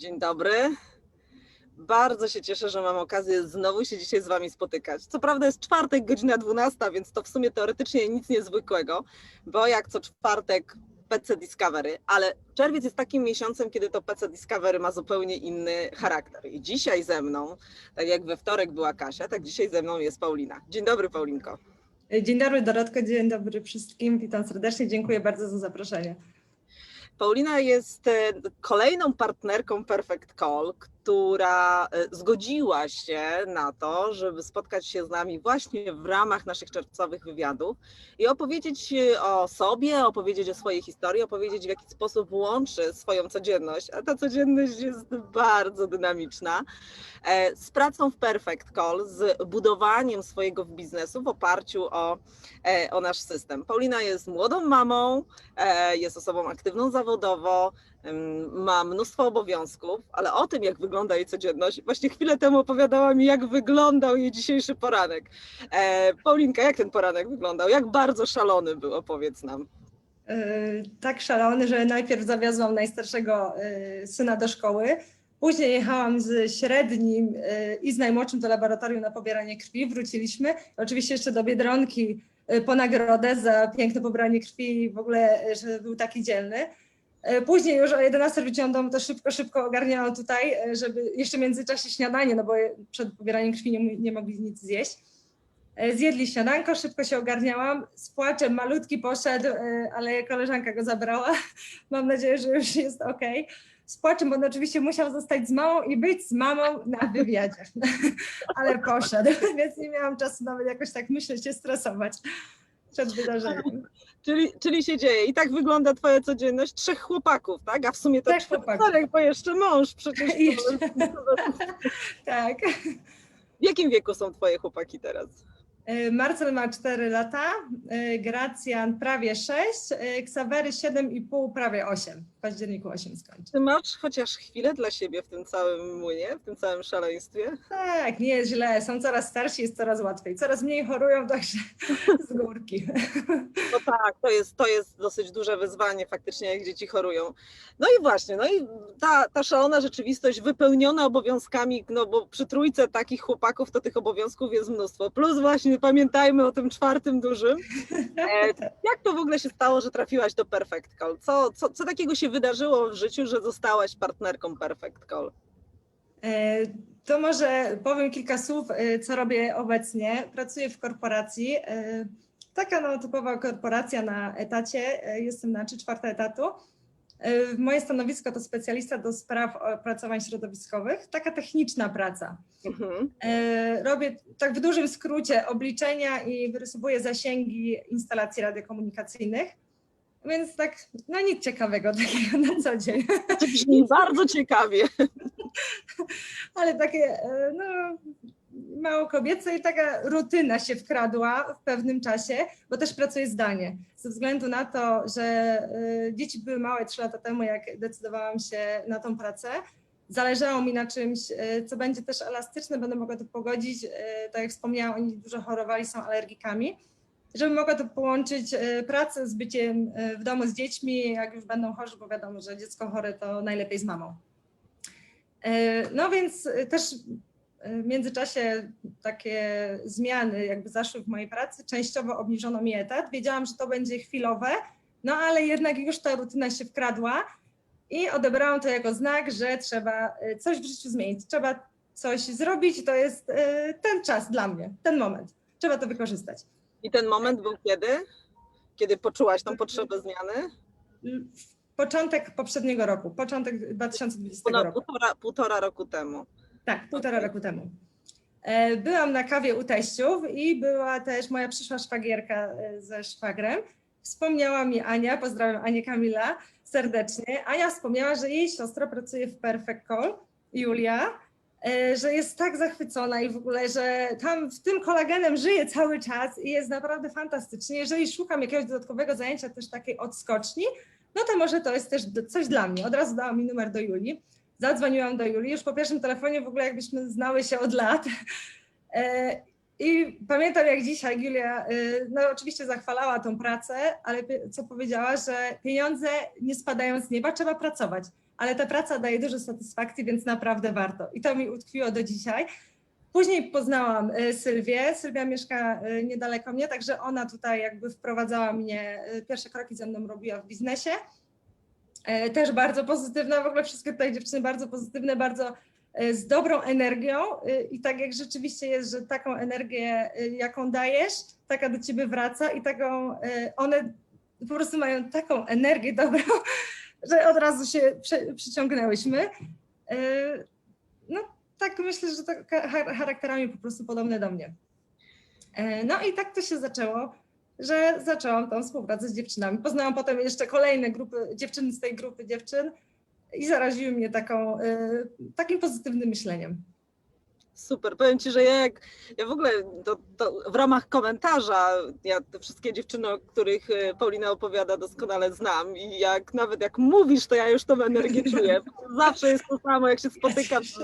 Dzień dobry. Bardzo się cieszę, że mam okazję znowu się dzisiaj z Wami spotykać. Co prawda jest czwartek, godzina 12, więc to w sumie teoretycznie nic niezwykłego, bo jak co czwartek PC Discovery, ale czerwiec jest takim miesiącem, kiedy to PC Discovery ma zupełnie inny charakter. I dzisiaj ze mną, tak jak we wtorek była Kasia, tak dzisiaj ze mną jest Paulina. Dzień dobry, Paulinko. Dzień dobry Dorotko, dzień dobry wszystkim, witam serdecznie, dziękuję bardzo za zaproszenie. Paulina jest e, kolejną partnerką Perfect Call, która e, zgodziła się na to, żeby spotkać się z nami właśnie w ramach naszych czerwcowych wywiadów i opowiedzieć e, o sobie, opowiedzieć o swojej historii, opowiedzieć w jaki sposób łączy swoją codzienność, a ta codzienność jest bardzo dynamiczna, z pracą w Perfect Call, z budowaniem swojego biznesu w oparciu o, o nasz system. Paulina jest młodą mamą, jest osobą aktywną zawodowo, ma mnóstwo obowiązków, ale o tym, jak wygląda jej codzienność, właśnie chwilę temu opowiadała mi, jak wyglądał jej dzisiejszy poranek. E, Paulinka, jak ten poranek wyglądał? Jak bardzo szalony był, opowiedz nam. Yy, tak szalony, że najpierw zawiozłam najstarszego yy, syna do szkoły, później jechałam z średnim yy, i z najmłodszym do laboratorium na pobieranie krwi, wróciliśmy, oczywiście jeszcze do Biedronki po nagrodę za piękne pobranie krwi i w ogóle, że był taki dzielny. E, później już o 11 wróciłam do domu, to szybko, szybko ogarniałam tutaj, e, żeby jeszcze w międzyczasie śniadanie, no bo przed pobieraniem krwi nie, nie mogli nic zjeść. E, zjedli śniadanko, szybko się ogarniałam, z płaczem malutki poszedł, ale koleżanka go zabrała. Mam nadzieję, że już jest ok. Z płaczem, bo on oczywiście musiał zostać z mamą i być z mamą na wywiadzie, ale poszedł, więc nie miałam czasu nawet jakoś tak myśleć się stresować przed wydarzeniem. Czyli, czyli się dzieje. I tak wygląda twoja codzienność. Trzech chłopaków, tak? A w sumie to Trzech czterech, bo jeszcze mąż przecież. Jeszcze. tak. W jakim wieku są twoje chłopaki teraz? E, Marcel ma 4 lata, e, Gracjan prawie 6, Ksawery 7,5, prawie 8. W październiku 8 skończy. Ty masz chociaż chwilę dla siebie w tym całym młynie, w tym całym szaleństwie? Tak, nie jest źle. Są coraz starsi, jest coraz łatwiej. Coraz mniej chorują, także z górki. No tak, to jest, to jest dosyć duże wyzwanie faktycznie, jak dzieci chorują. No i właśnie, no i ta, ta szalona rzeczywistość wypełniona obowiązkami, no bo przy trójce takich chłopaków to tych obowiązków jest mnóstwo. Plus właśnie pamiętajmy o tym czwartym dużym. E, jak to w ogóle się stało, że trafiłaś do Perfect Call? Co, co, co takiego się wydarzyło w życiu, że zostałaś partnerką Perfect Call? E, to może powiem kilka słów, e, co robię obecnie. Pracuję w korporacji. Taka no, typowa korporacja na etacie. Jestem na 3 czwarte etatu. Moje stanowisko to specjalista do spraw opracowań środowiskowych, taka techniczna praca. Mhm. Robię tak w dużym skrócie obliczenia i wyrysowuję zasięgi instalacji radiokomunikacyjnych. Więc tak, no nic ciekawego takiego na co dzień. Brzmi bardzo ciekawie. Ale takie, no, mało kobiece i taka rutyna się wkradła w pewnym czasie, bo też pracuję zdalnie. Ze względu na to, że y, dzieci były małe trzy lata temu, jak decydowałam się na tą pracę, zależało mi na czymś, y, co będzie też elastyczne, będę mogła to pogodzić. Y, tak jak wspomniałam, oni dużo chorowali, są alergikami. Żeby mogła to połączyć pracę z byciem w domu z dziećmi, jak już będą chorzy, bo wiadomo, że dziecko chore to najlepiej z mamą. No więc też w międzyczasie takie zmiany jakby zaszły w mojej pracy, częściowo obniżono mi etat. Wiedziałam, że to będzie chwilowe, no ale jednak już ta rutyna się wkradła i odebrałam to jako znak, że trzeba y, coś w życiu zmienić, trzeba coś zrobić. To jest y, ten czas dla mnie, ten moment. Trzeba to wykorzystać. I ten moment był kiedy? Kiedy poczułaś tą potrzebę zmiany? Początek poprzedniego roku, początek 2020 roku. Półtora, półtora roku temu. Tak, półtora roku temu. E, byłam na kawie u teściów i była też moja przyszła szwagierka e, ze szwagrem. Wspomniała mi Ania, pozdrawiam Anię Kamila serdecznie. Ania wspomniała, że jej siostra pracuje w Perfect Call, Julia, e, że jest tak zachwycona i w ogóle, że tam w tym kolagenem żyje cały czas i jest naprawdę fantastycznie. Jeżeli szukam jakiegoś dodatkowego zajęcia, też takiej odskoczni, no to może to jest też coś dla mnie. Od razu dała mi numer do Julii zadzwoniłam do Julii, już po pierwszym telefonie w ogóle jakbyśmy znały się od lat. E, I pamiętam jak dzisiaj Julia, e, no oczywiście zachwalała tą pracę, ale co powiedziała, że pieniądze nie spadają z nieba, trzeba pracować. ale ta praca daje dużo satysfakcji, więc naprawdę warto. I to mi utkwiło do dzisiaj. Później poznałam e, Sylwię. Sylwia mieszka niedaleko mnie, także ona tutaj jakby wprowadzała mnie, pierwsze kroki ze mną robiła w biznesie. E, Też bardzo pozytywna, w ogóle wszystkie tutaj dziewczyny bardzo pozytywne, bardzo e, z dobrą energią e, i tak jak rzeczywiście jest, że taką energię, jaką dajesz, taka do ciebie wraca i taką, one po prostu mają taką energię dobrą, że od razu się przyciągnęłyśmy. No tak myślę, że cha- charakterami po prostu podobne do mnie. No i tak to się zaczęło, że zaczęłam tą współpracę z dziewczynami. Poznałam potem jeszcze kolejne grupy dziewczyn z tej grupy dziewczyn i zaraziły mnie taką, e, takim pozytywnym myśleniem. Super, powiem Ci, że ja jak, ja w ogóle to, to w ramach komentarza, ja te wszystkie dziewczyny, o których y, Paulina opowiada, doskonale znam i jak nawet jak mówisz, to ja już tą energię czuję. Zawsze jest to samo, jak się spotykam z,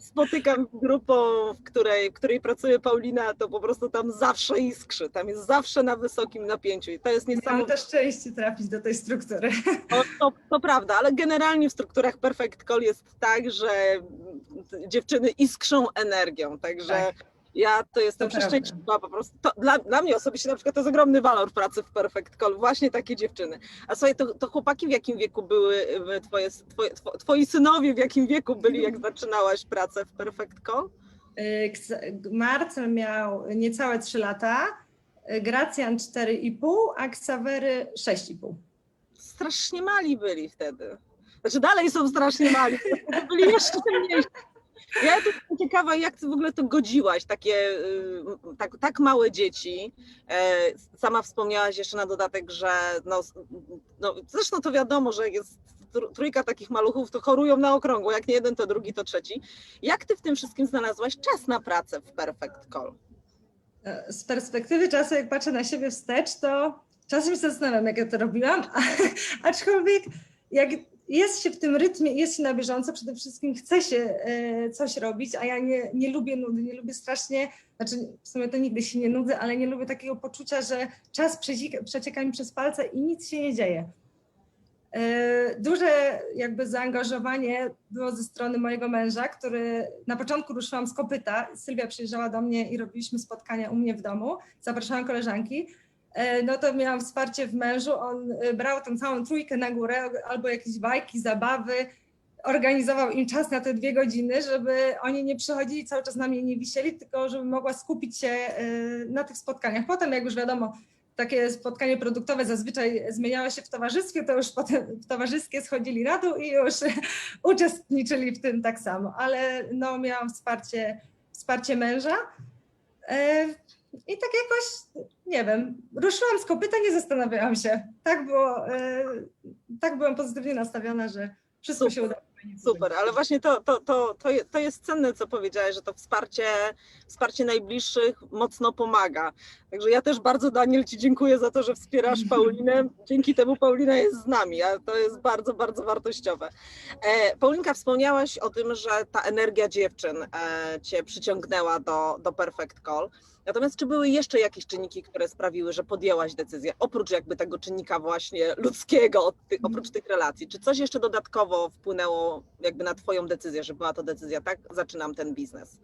spotykam z grupą, w której, w której pracuje Paulina, to po prostu tam zawsze iskrzy, tam jest zawsze na wysokim napięciu i to jest Miałam niesamowite. też szczęście trafić do tej struktury. To, to, to prawda, ale generalnie w strukturach Perfect Call jest tak, że dziewczyny iskrzą energią, także Tak. Ja to jestem To przeszczęśliwa po prostu. To, dla, dla mnie osobiście na przykład to jest ogromny walor pracy w Perfect Call, właśnie takie dziewczyny. A słuchaj, to, to chłopaki w jakim wieku były twoje, twoje, two- twoi synowie w jakim wieku byli, jak zaczynałaś pracę w Perfect Call? Y, Marcel miał niecałe 3 lata, y, Gracjan 4,5, a Ksawery 6,5. Strasznie mali byli wtedy. Znaczy dalej są strasznie mali, byli jeszcze mniejsi. Ja jestem ciekawa, jak ty w ogóle to godziłaś, takie y, tak, tak małe dzieci. E, Sama wspomniałaś jeszcze na dodatek, że no, no zresztą to wiadomo, że jest tr- trójka takich maluchów, to chorują na okrągło, jak nie jeden, to drugi, to trzeci. Jak ty w tym wszystkim znalazłaś czas na pracę w Perfect Call? E, Z perspektywy czasu, jak patrzę na siebie wstecz, to czasem się zastanawiam, jak ja to robiłam, aczkolwiek jak jest się w tym rytmie, jest się na bieżąco, przede wszystkim chce się e, coś robić, a ja nie, nie lubię nudy, nie lubię strasznie, znaczy w sumie to nigdy się nie nudzę, ale nie lubię takiego poczucia, że czas przecieka, przecieka mi przez palce i nic się nie dzieje. E, Duże jakby zaangażowanie było ze strony mojego męża, który na początku ruszyłam z kopyta. Sylwia przyjeżdżała do mnie i robiliśmy spotkania u mnie w domu. Zapraszałam koleżanki. E, No to miałam wsparcie w mężu. On e, brał tą całą trójkę na górę, albo jakieś bajki, zabawy. Organizował im czas na te dwie godziny, żeby oni nie przychodzili cały czas na mnie nie wisieli, tylko żeby mogła skupić się e, na tych spotkaniach. Potem, jak już wiadomo, takie spotkanie produktowe zazwyczaj zmieniało się w towarzystwie, to już potem w towarzyskie schodzili na dół i już uczestniczyli w tym tak samo, ale no miałam wsparcie, wsparcie męża i tak jakoś, nie wiem, ruszyłam z kopyta, nie zastanawiałam się. Tak było, e, tak byłam pozytywnie nastawiona, że wszystko się Super. udało. Super, ale właśnie to, to, to, to jest cenne, co powiedziałeś, że to wsparcie, wsparcie najbliższych mocno pomaga. Także ja też bardzo, Daniel, Ci dziękuję za to, że wspierasz Paulinę. Dzięki temu Paulina jest z nami, a to jest bardzo, bardzo wartościowe. E, Paulinka, wspomniałaś o tym, że ta energia dziewczyn e, Cię przyciągnęła do, do Perfect Call. Natomiast czy były jeszcze jakieś czynniki, które sprawiły, że podjęłaś decyzję, oprócz jakby tego czynnika właśnie ludzkiego, ty, oprócz tych relacji? Czy coś jeszcze dodatkowo wpłynęło jakby na Twoją decyzję, że była to decyzja, tak, zaczynam ten biznes?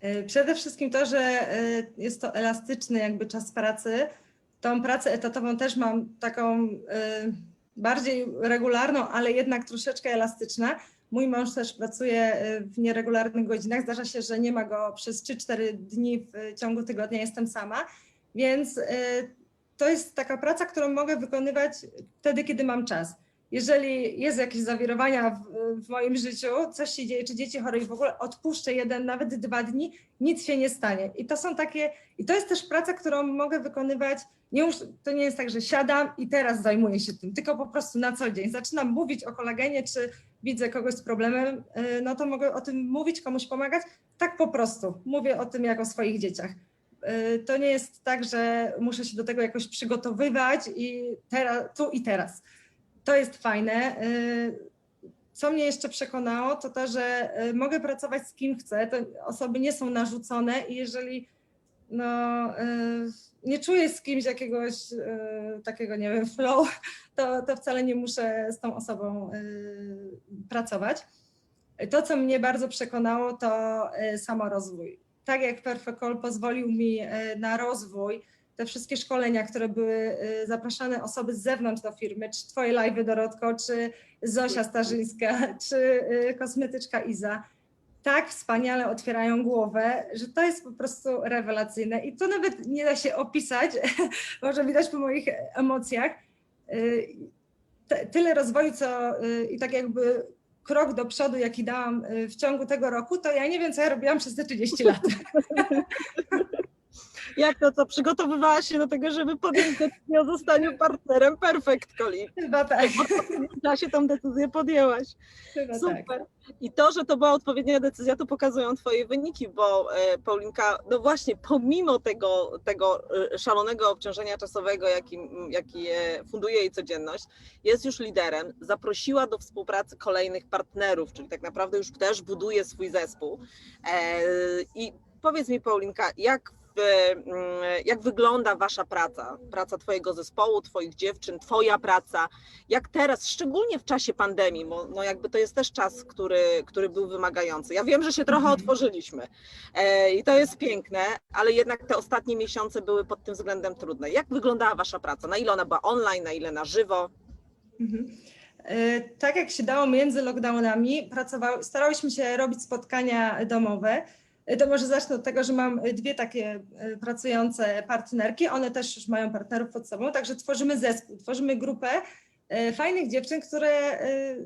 E, Przede wszystkim to, że e, jest to elastyczny jakby czas pracy. Tą pracę etatową też mam taką e, bardziej regularną, ale jednak troszeczkę elastyczna. Mój mąż też pracuje e, w nieregularnych godzinach. Zdarza się, że nie ma go przez 3-4 dni w ciągu tygodnia, jestem sama. Więc e, to jest taka praca, którą mogę wykonywać wtedy, kiedy mam czas. Jeżeli jest jakieś zawirowania w, w moim życiu, coś się dzieje, czy dzieci chore i w ogóle odpuszczę jeden, nawet dwa dni, nic się nie stanie. I to są takie, i to jest też praca, którą mogę wykonywać. Nie już, to nie jest tak, że siadam i teraz zajmuję się tym, tylko po prostu na co dzień. Zaczynam mówić o kolagenie, czy widzę kogoś z problemem, y, no to mogę o tym mówić, komuś pomagać. Tak po prostu. Mówię o tym jak o swoich dzieciach. Y, To nie jest tak, że muszę się do tego jakoś przygotowywać i teraz, tu i teraz. To jest fajne. Y, Co mnie jeszcze przekonało, to to, że mogę pracować z kim chcę. Te osoby nie są narzucone i jeżeli no, nie czuję z kimś jakiegoś y, takiego, nie wiem, flow, to, to wcale nie muszę z tą osobą y, pracować. To, co mnie bardzo przekonało, to y, samorozwój. Tak jak Perfect Call pozwolił mi na rozwój, te wszystkie szkolenia, które były zapraszane osoby z zewnątrz do firmy, czy Twoje live'y Dorotko, czy Zosia Starzyńska, czy kosmetyczka Iza, tak wspaniale otwierają głowę, że to jest po prostu rewelacyjne i to nawet nie da się opisać, może widać po moich emocjach. Y, Tyle rozwoju, co y, i tak jakby krok do przodu, jaki dałam y, w ciągu tego roku, to ja nie wiem, co ja robiłam przez te 30 lat. Jak to, co przygotowywałaś się do tego, żeby podjąć decyzję o zostaniu partnerem Perfect Coli? Chyba tak. W czasie tą decyzję podjęłaś. Chyba tak. Super. I to, że to była odpowiednia decyzja, to pokazują Twoje wyniki, bo e, Paulinka, no właśnie, pomimo tego, tego e, szalonego obciążenia czasowego, jaki, jaki e, funduje jej codzienność, jest już liderem, zaprosiła do współpracy kolejnych partnerów, czyli tak naprawdę już też buduje swój zespół. I powiedz mi, Paulinka, jak jak wygląda Wasza praca, praca Twojego zespołu, Twoich dziewczyn, Twoja praca, jak teraz, szczególnie w czasie pandemii, bo no jakby to jest też czas, który, który był wymagający. Ja wiem, że się trochę Mhm. otworzyliśmy e, i to jest piękne, ale jednak te ostatnie miesiące były pod tym względem trudne. Jak wyglądała Wasza praca? Na ile ona była online, na ile na żywo? Mhm. E, Tak jak się dało między lockdownami, pracowały, starałyśmy się robić spotkania domowe. To może zacznę od tego, że mam dwie takie e, pracujące partnerki. One też już mają partnerów pod sobą, także tworzymy zespół, tworzymy grupę e, fajnych dziewczyn, które e,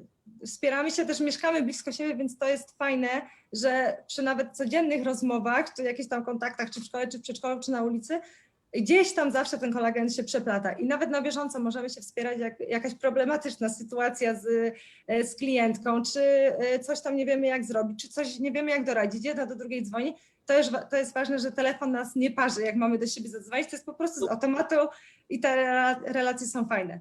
wspieramy się, też mieszkamy blisko siebie, więc to jest fajne, że przy nawet codziennych rozmowach, czy jakichś tam kontaktach, czy w szkole, czy w przedszkolu, czy na ulicy, gdzieś tam zawsze ten kolagen się przeplata i nawet na bieżąco możemy się wspierać, jak jakaś problematyczna sytuacja z, e, z klientką, czy e, coś tam nie wiemy jak zrobić, czy coś nie wiemy jak doradzić, jedna do drugiej dzwoni. To, jest wa- to jest ważne, że telefon nas nie parzy, jak mamy do siebie zadzwonić, to jest po prostu z automatu i te rela- relacje są fajne.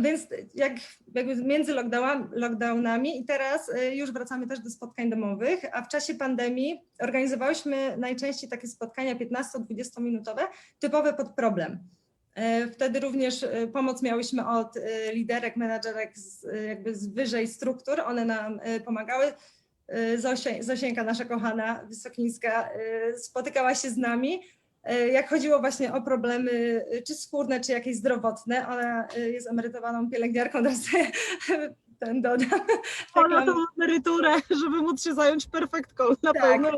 Więc jak jakby między lockdown, lockdownami i teraz e, już wracamy też do spotkań domowych, a w czasie pandemii organizowałyśmy najczęściej takie spotkania 15-20 minutowe, typowe pod problem. E, Wtedy również e, pomoc miałyśmy od liderek, menadżerek z, jakby z wyżej struktur, one nam pomagały. E, Zosia, Zosieńka, nasza kochana Wysokińska, spotykała się z nami, jak chodziło właśnie o problemy e, czy skórne, czy jakieś zdrowotne. Ona e, jest emerytowaną pielęgniarką, teraz ten dodam. Ona Reklam- tą emeryturę, żeby móc się zająć Perfect Call na Tak. pełno.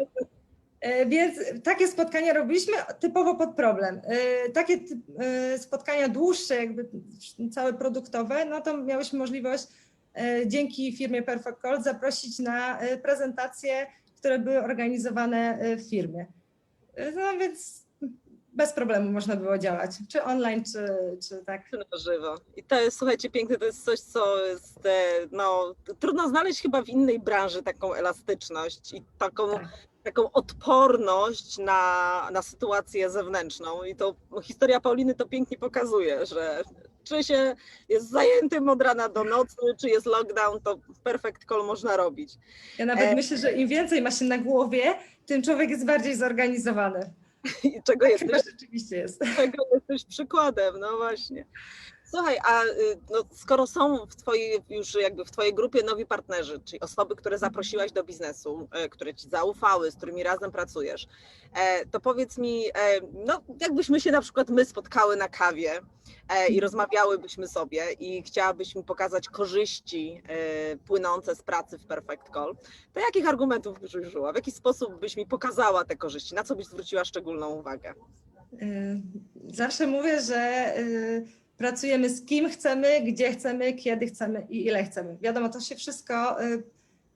E, Więc takie spotkania robiliśmy typowo pod problem. E, Takie e, spotkania dłuższe, jakby całe produktowe, no to miałyśmy możliwość e, dzięki firmie Perfect Call zaprosić na e, prezentacje, które były organizowane e, w firmie. E, No więc bez problemu można było działać, czy online, czy, czy tak. na żywo. I to jest, słuchajcie, piękne, to jest coś, co jest, e, no, trudno znaleźć chyba w innej branży taką elastyczność i taką, Tak. taką odporność na, na sytuację zewnętrzną. I to historia Pauliny to pięknie pokazuje, że czy się jest zajętym od rana do nocy, czy jest lockdown, to perfect call można robić. Ja nawet E, myślę, że im więcej ma się na głowie, tym człowiek jest bardziej zorganizowany. I czego Chyba jesteś rzeczywiście jest. czego jesteś przykładem, no właśnie. Słuchaj, a y, no, skoro są w twojej, już jakby w twojej grupie nowi partnerzy, czyli osoby, które zaprosiłaś do biznesu, e, które ci zaufały, z którymi razem pracujesz, e, to powiedz mi, e, no jakbyśmy się na przykład my spotkały na kawie i rozmawiałybyśmy sobie i chciałabyś mi pokazać korzyści płynące z pracy w Perfect Call, to jakich argumentów byś użyła? W jaki sposób byś mi pokazała te korzyści? Na co byś zwróciła szczególną uwagę? Y, Zawsze mówię, że y, pracujemy z kim chcemy, gdzie chcemy, kiedy chcemy i ile chcemy. Wiadomo, to się wszystko, y,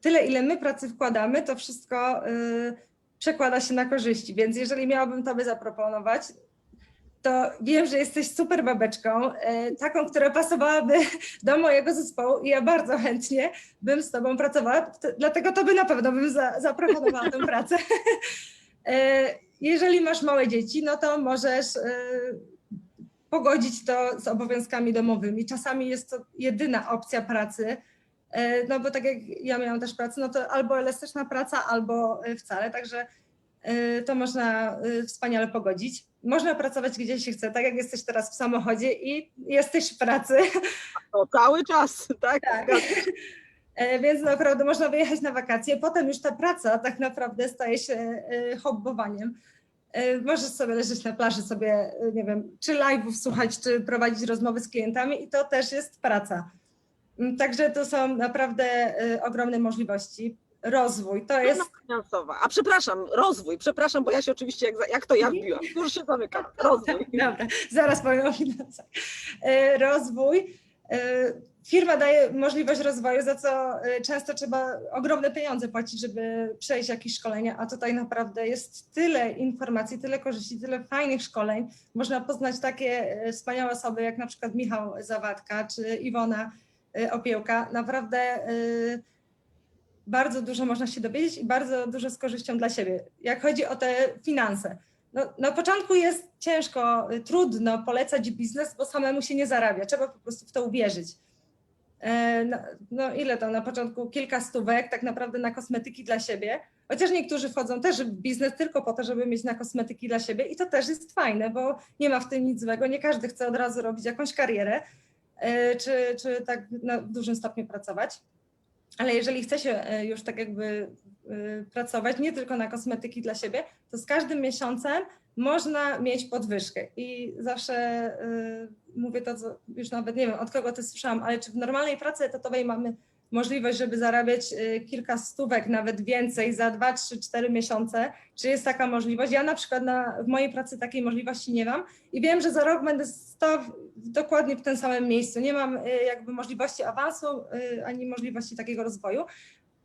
tyle ile my pracy wkładamy, to wszystko y, przekłada się na korzyści. Więc jeżeli miałabym Tobie zaproponować, to wiem, że jesteś super babeczką, y, taką, która pasowałaby do mojego zespołu i ja bardzo chętnie bym z Tobą pracowała, dlatego Tobie na pewno bym za, zaproponowała tę pracę. Jeżeli masz małe dzieci, no to możesz pogodzić to z obowiązkami domowymi. Czasami jest to jedyna opcja pracy, e, no bo tak jak ja miałam też pracę, no to albo elastyczna praca, albo e, wcale. Także y, to można wspaniale pogodzić. Można pracować gdzie się chce, tak jak jesteś teraz w samochodzie i jesteś w pracy, To cały czas, tak? Tak. E, Więc naprawdę można wyjechać na wakacje. Potem już ta praca tak naprawdę staje się e, hobbowaniem. E, Możesz sobie leżeć na plaży, sobie, e, nie wiem, czy live'ów słuchać, czy prowadzić rozmowy z klientami i to też jest praca. Mm, Także to są naprawdę e, ogromne możliwości. Rozwój to jest. Finansowa. A przepraszam, rozwój, przepraszam, bo ja się oczywiście, jak, jak to ja wbiłam, już się zamykam. Rozwój. Dobra, zaraz powiem o finansach. Rozwój. E, Firma daje możliwość rozwoju, za co e, często trzeba ogromne pieniądze płacić, żeby przejść jakieś szkolenia, a tutaj naprawdę jest tyle informacji, tyle korzyści, tyle fajnych szkoleń. Można poznać takie e, wspaniałe osoby jak na przykład Michał Zawadka czy Iwona Opiełka. Naprawdę bardzo dużo można się dowiedzieć i bardzo dużo z korzyścią dla siebie. Jak chodzi o te finanse, no, na początku jest ciężko, y, trudno polecać biznes, bo samemu się nie zarabia. Trzeba po prostu w to uwierzyć. E, No, no ile to na początku? Kilka stówek tak naprawdę na kosmetyki dla siebie. Chociaż niektórzy wchodzą też w biznes tylko po to, żeby mieć na kosmetyki dla siebie i to też jest fajne, bo nie ma w tym nic złego. Nie każdy chce od razu robić jakąś karierę, e, czy, czy tak na dużym stopniu pracować. Ale jeżeli chce się e, już tak jakby e, pracować nie tylko na kosmetyki dla siebie, to z każdym miesiącem można mieć podwyżkę. I zawsze y, mówię to, co już nawet nie wiem, od kogo to słyszałam, ale czy w normalnej pracy etatowej mamy możliwość, żeby zarabiać y, kilka stówek, nawet więcej za 2, 3, 4 miesiące? Czy jest taka możliwość? Ja na przykład na, w mojej pracy takiej możliwości nie mam i wiem, że za rok będę stał dokładnie w tym samym miejscu. Nie mam y, jakby możliwości awansu y, ani możliwości takiego rozwoju.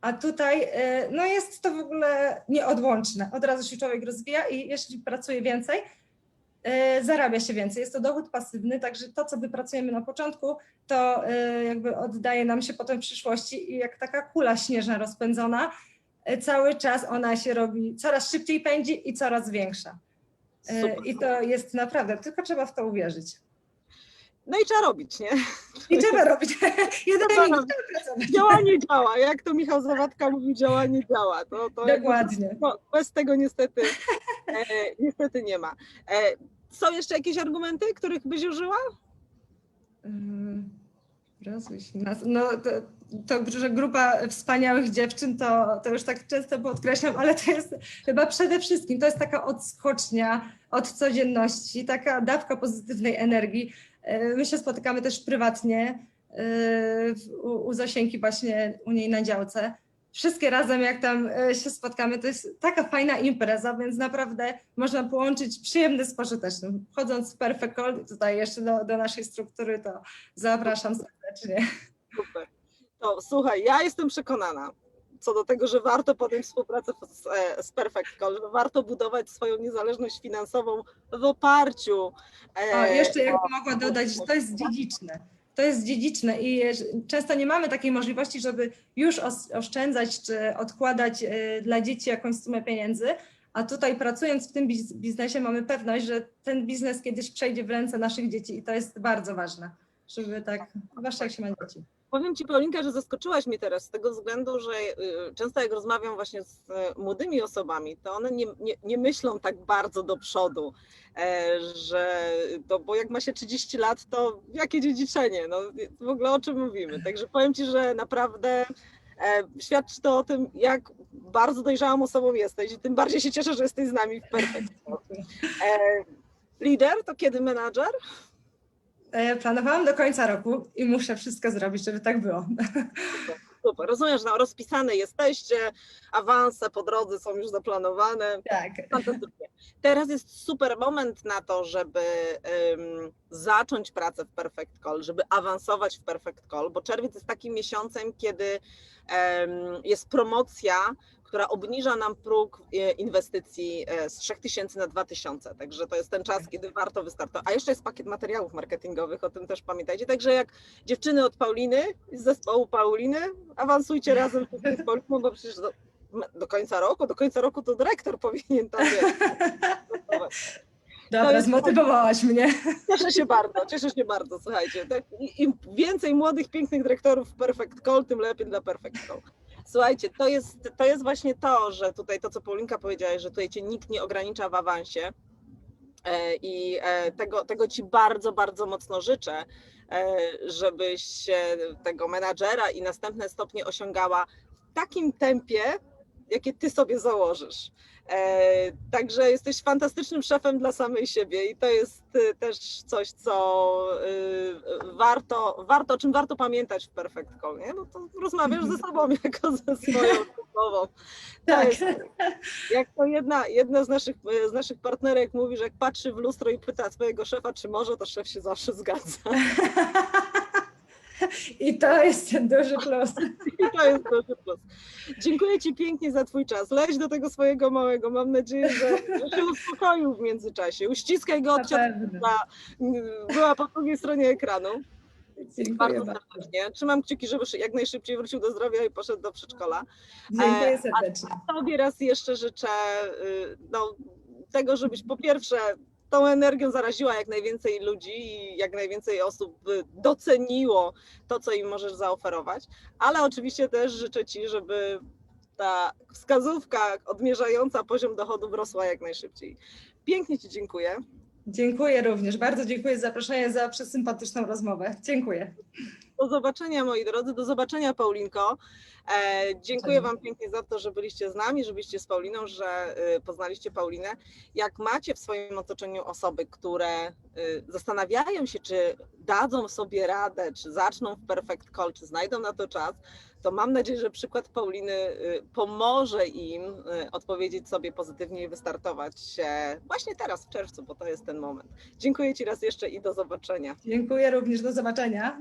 A tutaj no jest to w ogóle nieodłączne. Od razu się człowiek rozwija i jeśli pracuje więcej, zarabia się więcej. Jest to dochód pasywny, także to, co wypracujemy na początku, to y, jakby oddaje nam się potem w przyszłości i jak taka kula śnieżna rozpędzona, y, cały czas ona się robi, coraz szybciej pędzi i coraz większa. Super. I to jest naprawdę, tylko trzeba w to uwierzyć. No i trzeba robić, nie? I trzeba robić. Jedyne Trzeba robić. Działanie działa. Jak to Michał Zawadka mówił, działanie działa. To, to Dokładnie. No, bez tego niestety, e, niestety nie ma. E, są jeszcze jakieś argumenty, których byś użyła? Ym, Się nas. No to, to, że grupa wspaniałych dziewczyn, to, to już tak często podkreślam, ale to jest chyba przede wszystkim, to jest taka odskocznia od codzienności, taka dawka pozytywnej energii. Yy, My się spotykamy też prywatnie w- u, u Zosienki właśnie u niej na działce. Wszystkie razem, jak tam yy, się spotkamy, to jest taka fajna impreza, więc naprawdę można połączyć przyjemne z pożytecznym. Wchodząc w Perfect Call, tutaj jeszcze do, do naszej struktury, to zapraszam serdecznie. Super. To słuchaj, ja jestem przekonana co do tego, że warto podjąć współpracę z, e, z Perfect Call, że warto budować swoją niezależność finansową w oparciu. e, O, jeszcze jakbym mogła dodać, że to jest dziedziczne. To jest dziedziczne i często nie mamy takiej możliwości, żeby już os- oszczędzać czy odkładać y, dla dzieci jakąś sumę pieniędzy, a tutaj pracując w tym biz- biznesie mamy pewność, że ten biznes kiedyś przejdzie w ręce naszych dzieci i to jest bardzo ważne, żeby tak, zwłaszcza jak się ma dzieci. Powiem Ci, Paulinka, że zaskoczyłaś mnie teraz z tego względu, że y, często jak rozmawiam właśnie z y, młodymi osobami, to one nie, nie, nie myślą tak bardzo do przodu, e, że to, bo jak ma się 30 lat, to jakie dziedziczenie, no w ogóle o czym mówimy. Także powiem Ci, że naprawdę e, świadczy to o tym, jak bardzo dojrzałą osobą jesteś i tym bardziej się cieszę, że jesteś z nami w Perfect. E, lider to kiedy menadżer? E, Planowałam do końca roku i muszę wszystko zrobić, żeby tak było. Super, rozumiem, że no, rozpisane jesteście, awanse po drodze są już zaplanowane. Tak. Fantastycznie. Teraz jest super moment na to, żeby ym, zacząć pracę w Perfect Call, żeby awansować w Perfect Call, bo czerwiec jest takim miesiącem, kiedy ym, jest promocja, która obniża nam próg e, inwestycji e, z 3000 na 2000. Także to jest ten czas, kiedy warto wystartować. A jeszcze jest pakiet materiałów marketingowych, o tym też pamiętajcie. Także jak dziewczyny od Pauliny, z zespołu Pauliny, awansujcie razem z Pauliną, bo przecież do, do końca roku, do końca roku to dyrektor powinien tam wiesz, pracować. Dobra, jest- zmotywowałaś mnie. Cieszę się bardzo, cieszę się bardzo, słuchajcie. Tak, Im więcej młodych, pięknych dyrektorów Perfect Call, tym lepiej dla Perfect Call. Słuchajcie, to jest, to jest właśnie to, że tutaj to, co Paulinka powiedziała, że tutaj cię nikt nie ogranicza w awansie. E, I e, tego, tego ci bardzo, bardzo mocno życzę, e, żebyś tego menadżera i następne stopnie osiągała w takim tempie, jakie ty sobie założysz. E, Także jesteś fantastycznym szefem dla samej siebie i to jest e, też coś, co e, warto, warto, o czym warto pamiętać w Perfect Call, nie? No to rozmawiasz ze sobą jako ze swoją osobą. To Tak. jest, jak to jedna, jedna z, naszych, z naszych partnerek mówi, że jak patrzy w lustro i pyta swojego szefa, czy może, to szef się zawsze zgadza. I to jest ten duży plus. I to jest duży plus. Dziękuję Ci pięknie za Twój czas. Leć do tego swojego małego. Mam nadzieję, że, że się uspokoił w międzyczasie. Uściskaj go Na od ciotki, pewno. która była po drugiej stronie ekranu. Dziękuję Bardzo bardzo. serdecznie. Trzymam kciuki, żeby jak najszybciej wrócił do zdrowia i poszedł do przedszkola. Dziękuję E, a serdecznie. Tobie raz jeszcze życzę y, no, tego, żebyś po pierwsze tą energią zaraziła jak najwięcej ludzi i jak najwięcej osób y, doceniło to, co im możesz zaoferować, ale oczywiście też życzę Ci, żeby ta wskazówka odmierzająca poziom dochodów rosła jak najszybciej. Pięknie Ci dziękuję. Dziękuję również. Bardzo dziękuję za zaproszenie, za przesympatyczną rozmowę. Dziękuję. Do zobaczenia moi drodzy, do zobaczenia Paulinko. E, dziękuję. Wam pięknie za to, że byliście z nami, że byliście z Pauliną, że y, poznaliście Paulinę. Jak macie w swoim otoczeniu osoby, które y, zastanawiają się, czy dadzą sobie radę, czy zaczną w Perfect Call, czy znajdą na to czas, to mam nadzieję, że przykład Pauliny y, pomoże im y, odpowiedzieć sobie pozytywnie i wystartować się właśnie teraz w czerwcu, bo to jest ten moment. Dziękuję Ci raz jeszcze i do zobaczenia. Dziękuję również. Do zobaczenia.